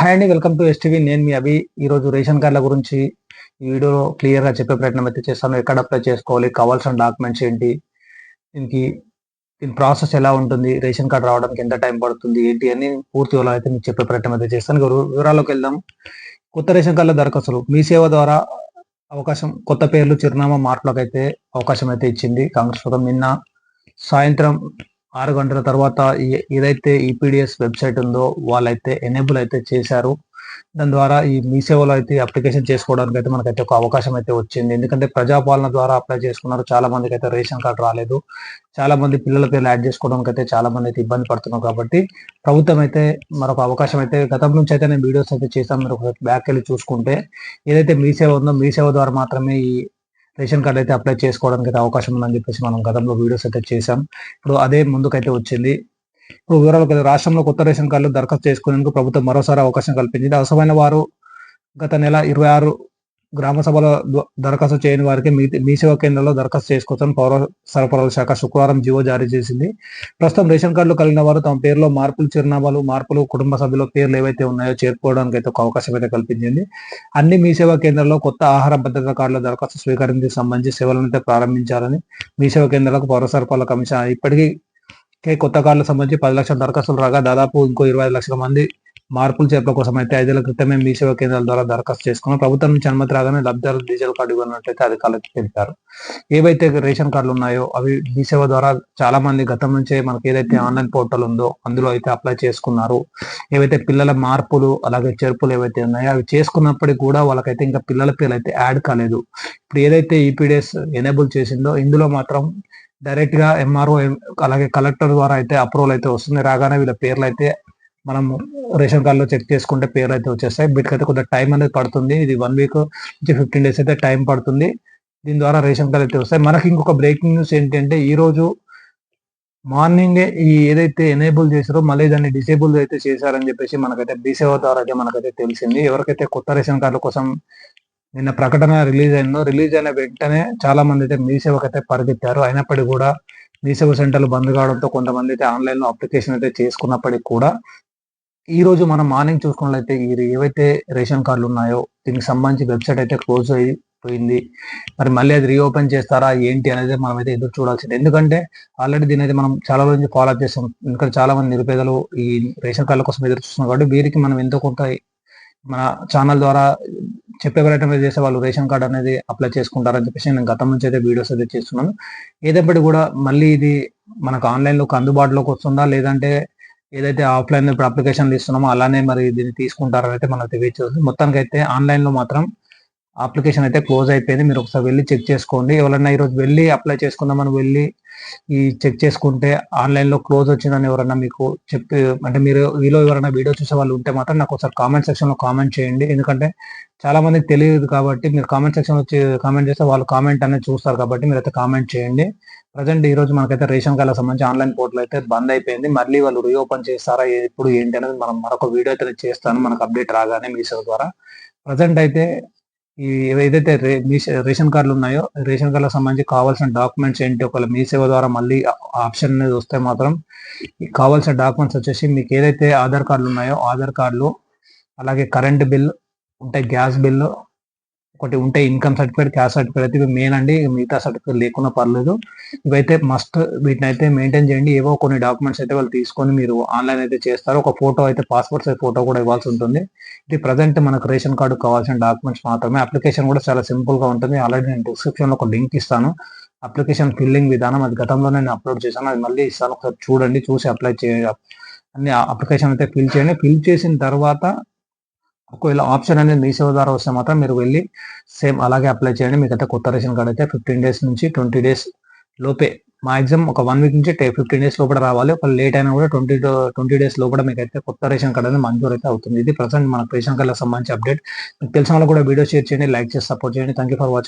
Hi అండి welcome to STV నేను మీ అభి. ఈరోజు రేషన్ కార్డుల గురించి ఈ వీడియోలో క్లియర్గా చెప్పే ప్రయత్నం అయితే చేస్తాను. ఎక్కడ అప్లై చేసుకోవాలి కావాల్సిన డాక్యుమెంట్స్ ఏంటి దీనికి దీని ప్రాసెస్ ఎలా ఉంటుంది రేషన్ కార్డు రావడానికి ఎంత టైం పడుతుంది ఏంటి అని పూర్తి వివరాలు అయితే మీకు చెప్పే ప్రయత్నం అయితే చేస్తాను. వివరాల్లోకి వెళ్దాం. కొత్త రేషన్ కార్డుల దరఖాస్తులు. మీ సేవ ద్వారా అవకాశం కొత్త పేర్లు చిరునామా మార్పులకు అయితే అవకాశం అయితే ఇచ్చింది కాంగ్రెస్ ప్రభుత్వం. నిన్న సాయంత్రం ఆరు గంటల తర్వాత ఏదైతే ఈపీడిఎస్ వెబ్సైట్ ఉందో వాళ్ళైతే ఎనేబుల్ అయితే చేశారు. దాని ద్వారా ఈ మీ సేవలో అయితే అప్లికేషన్ చేసుకోవడానికి అయితే మనకైతే ఒక అవకాశం అయితే వచ్చింది. ఎందుకంటే ప్రజాపాలన ద్వారా అప్లై చేసుకున్నారు. చాలా మందికి అయితే రేషన్ కార్డు రాలేదు. చాలా మంది పిల్లల పేర్లు యాడ్ చేసుకోవడానికి అయితే చాలా మంది అయితే ఇబ్బంది పడుతున్నారు కాబట్టి ప్రభుత్వం అయితే మరొక అవకాశం అయితే గతం నుంచి అయితే నేను వీడియోస్ అయితే చేస్తాను మీరు బ్యాక్ వెళ్ళి చూసుకుంటే ఏదైతే మీ సేవ ఉందో మీ సేవ ద్వారా మాత్రమే ఈ రేషన్ కార్డు అయితే అప్లై చేసుకోవడానికి అయితే అవకాశం ఉందని చెప్పేసి మనం గతంలో వీడియోస్ అయితే చేశాం. ఇప్పుడు అదే ముందుకైతే వచ్చింది. ఇప్పుడు వివరాలు రాష్ట్రంలో కొత్త రేషన్ కార్డులు దరఖాస్తు చేసుకునేందుకు ప్రభుత్వం మరోసారి అవకాశం కల్పించింది. అవసరమైన వారు గత నెల ఇరవై ఆరు గ్రామ సభలో దరఖాస్తు చేయని వారికి మీ సేవా కేంద్రంలో దరఖాస్తు చేసుకోవచ్చని పౌర సరఫరాల శాఖ శుక్రవారం జీవో జారీ చేసింది. ప్రస్తుతం రేషన్ కార్డులు కలిగిన వారు తమ పేరులో మార్పులు చిరునామాలు మార్పులు కుటుంబ సభ్యుల పేర్లు ఏవైతే ఉన్నాయో చేరుకోవడానికి అయితే ఒక అవకాశం అయితే కల్పించింది. అన్ని మీ సేవా కేంద్రాల్లో కొత్త ఆహార భద్రత కార్డుల దరఖాస్తు స్వీకరించి సంబంధించి సేవలను అయితే ప్రారంభించాలని మీ సేవా కేంద్రాలకు పౌర సరఫరాల కమిషన్ ఇప్పటికీ కొత్త కార్డులకు సంబంధించి పది లక్షల దరఖాస్తులు రాగా దాదాపు ఇంకో ఇరవై లక్షల మంది మార్పులు చేపల కోసం అయితే ఐదేళ్ళ క్రితమే మీ సేవ కేంద్రాల ద్వారా దరఖాస్తు చేసుకున్నాం. ప్రభుత్వం నుంచి అనుమతి రాగానే లబ్ధిదారులు డీజిల్ కార్డు ఇవ్వనట్లయితే అధికారులకు తెలిపారు. ఏవైతే రేషన్ కార్డులు ఉన్నాయో అవి మీ సేవ ద్వారా చాలా మంది గతం నుంచే మనకి ఏదైతే ఆన్లైన్ పోర్టల్ ఉందో అందులో అయితే అప్లై చేసుకున్నారు. ఏవైతే పిల్లల మార్పులు అలాగే చేర్పులు ఏవైతే ఉన్నాయో అవి చేసుకున్నప్పటికీ కూడా వాళ్ళకైతే ఇంకా పిల్లల పేర్లు అయితే యాడ్ కాలేదు. ఇప్పుడు ఏదైతే ఈపీడిఎస్ ఎనేబుల్ చేసిందో ఇందులో మాత్రం డైరెక్ట్గా ఎంఆర్ఓ అలాగే కలెక్టర్ ద్వారా అయితే అప్రూవల్ అయితే వస్తుంది. రాగానే వీళ్ళ పేర్లు అయితే మనం రేషన్ కార్డులో చెక్ చేసుకుంటే పేర్లు అయితే వచ్చేస్తాయి. వీటికైతే కొద్దిగా టైం అనేది పడుతుంది. ఇది వన్ వీక్ నుంచి ఫిఫ్టీన్ డేస్ అయితే టైం పడుతుంది. దీని ద్వారా రేషన్ కార్డు అయితే వస్తాయి. మనకి ఇంకొక బ్రేకింగ్ న్యూస్ ఏంటంటే ఈ రోజు మార్నింగే ఈ ఏదైతే ఎనేబుల్ చేశారో మళ్ళీ దాన్ని డిసేబుల్ అయితే చేశారని చెప్పేసి మనకైతే బీసేవ ద్వారా అయితే మనకైతే తెలిసింది. ఎవరికైతే కొత్త రేషన్ కార్డుల కోసం నిన్న ప్రకటన రిలీజ్ అయిందో రిలీజ్ అయిన వెంటనే చాలా మంది అయితే మీ సేవకైతే అయితే పరిగెత్తారు. అయినప్పటికీ కూడా మీ సేవ సెంటర్లు బంద్ కావడంతో కొంతమంది అయితే ఆన్లైన్లో అప్లికేషన్ అయితే చేసుకున్నప్పటికీ కూడా ఈ రోజు మనం మార్నింగ్ చూసుకున్నట్లయితే ఏవైతే రేషన్ కార్డులు ఉన్నాయో దీనికి సంబంధించి వెబ్సైట్ అయితే క్లోజ్ అయిపోయింది మరి మళ్ళీ అది రీఓపెన్ చేస్తారా ఏంటి అనేది మనం అయితే ఎదురు చూడాల్సింది. ఎందుకంటే ఆల్రెడీ దీని అయితే మనం చాలా రోజు ఫాలో అప్ చేస్తాం. ఎందుకంటే చాలా మంది నిరుపేదలు ఈ రేషన్ కార్డుల కోసం ఎదురు చూస్తున్నారు కాబట్టి వీరికి మనం ఎంతో కొంత మన ఛానల్ ద్వారా చెప్పే ప్రయత్నం చేసే వాళ్ళు రేషన్ కార్డ్ అనేది అప్లై చేసుకుంటారని చెప్పేసి నేను గతం నుంచి అయితే వీడియోస్ అయితే చేస్తున్నాను. ఏదైతే కూడా మళ్ళీ ఇది మనకు ఆన్లైన్లోకి అందుబాటులోకి వస్తుందా లేదంటే ఏదైతే ఆఫ్లైన్ ఇప్పుడు అప్లికేషన్లు ఇస్తున్నామో అలానే మరి దీన్ని తీసుకుంటారని అయితే మనకు తెలియచేస్తుంది. మొత్తానికి అయితే ఆన్లైన్లో మాత్రం అప్లికేషన్ అయితే క్లోజ్ అయిపోయింది. మీరు ఒకసారి వెళ్ళి చెక్ చేసుకోండి. ఎవరైనా ఈరోజు వెళ్ళి అప్లై చేసుకుందామని వెళ్ళి ఈ చెక్ చేసుకుంటే ఆన్లైన్లో క్లోజ్ వచ్చిందని ఎవరైనా మీకు చెప్పి అంటే మీరు వీలో ఎవరైనా వీడియో చూసే వాళ్ళు ఉంటే మాత్రం నాకు ఒకసారి కామెంట్ సెక్షన్లో కామెంట్ చేయండి. ఎందుకంటే చాలా మందికి తెలియదు కాబట్టి మీరు కామెంట్ సెక్షన్లో వచ్చి కామెంట్ చేస్తే వాళ్ళు కామెంట్ అనేది చూస్తారు కాబట్టి మీరు అయితే కామెంట్ చేయండి. ప్రజెంట్ ఈ రోజు మనకైతే రేషన్ కార్డులకు సంబంధించి ఆన్లైన్ పోర్టల్ అయితే బంద్ అయిపోయింది. మళ్ళీ వాళ్ళు రీఓపెన్ చేస్తారా ఎప్పుడు ఏంటి అనేది మనం మరొక వీడియో అయితే చేస్తాను. మనకు అప్డేట్ రాగానే మీ ద్వారా. ప్రజెంట్ అయితే ఈ ఏదైతే రేషన్ కార్డులు ఉన్నాయో రేషన్ కార్డులకు సంబంధించి కావాల్సిన డాక్యుమెంట్స్ ఏంటి? ఒకవేళ మీ సేవ ద్వారా మళ్ళీ ఆప్షన్ అనేది వస్తే మాత్రం కావాల్సిన డాక్యుమెంట్స్ వచ్చేసి మీకు ఏదైతే ఆధార్ కార్డులు ఉన్నాయో ఆధార్ కార్డులు అలాగే కరెంట్ బిల్ ఉంటే గ్యాస్ బిల్లు ఒకటి ఉంటే ఇన్కమ్ సర్టిఫికేట్ క్యాష్ సర్టిఫికేట్ అయితే ఇవి మెయిన్ అండి. మిగతా సర్టిఫికేట్ లేకుండా పర్లేదు. ఇవైతే మస్ట్ వీటిని అయితే మెయింటైన్ చేయండి. ఏవో కొన్ని డాక్యుమెంట్స్ అయితే వాళ్ళు తీసుకొని మీరు ఆన్లైన్ అయితే చేస్తారు. ఒక ఫోటో అయితే పాస్పోర్ట్ సైజ్ ఫోటో కూడా ఇవ్వాల్సి ఉంటుంది. ఇది ప్రజెంట్ మనకు రేషన్ కార్డు కావాల్సిన డాక్యుమెంట్స్ మాత్రమే. అప్లికేషన్ కూడా చాలా సింపుల్గా ఉంటుంది. ఆల్రెడీ నేను డిస్క్రిప్షన్లో ఒక లింక్ ఇస్తాను. అప్లికేషన్ ఫిల్లింగ్ విధానం అది గతంలో నేను అప్లోడ్ చేశాను. అది మళ్ళీ ఇస్తాను ఒకసారి చూడండి. చూసి అప్లై చేయండి అన్ని అప్లికేషన్ అయితే ఫిల్ చేయండి. ఫిల్ చేసిన తర్వాత ఒకవేళ ఆప్షన్ అనేది మీ సేవ ద్వారా వస్తే మాత్రం మీరు వెళ్ళి సేమ్ అలాగే అప్లై చేయండి. మీకైతే కొత్త రేషన్ కార్డ్ అయితే ఫిఫ్టీన్ డేస్ నుంచి ట్వంటీ డేస్ లోపే. మాక్సిమం ఒక వన్ వీక్ నుంచి ఫిఫ్టీన్ డేస్ లోపల రావాలి. ఒక లేట్ అయినా కూడా ట్వంటీ ట్వంటీ డేస్ లోపల మీకు అయితే కొత్త రేషన్ కార్డ్ అనేది మంజూరు అయితే అవుతుంది. ఇది ప్రజెంట్ మనకు రేషన్ కార్డులకు సంబంధించి అప్డేట్ మీకు తెలిసిన వాళ్ళు కూడా వీడియో షేర్ చేయండి లైక్ చేసి సపోర్ట్ చేయండి. Thank you for watching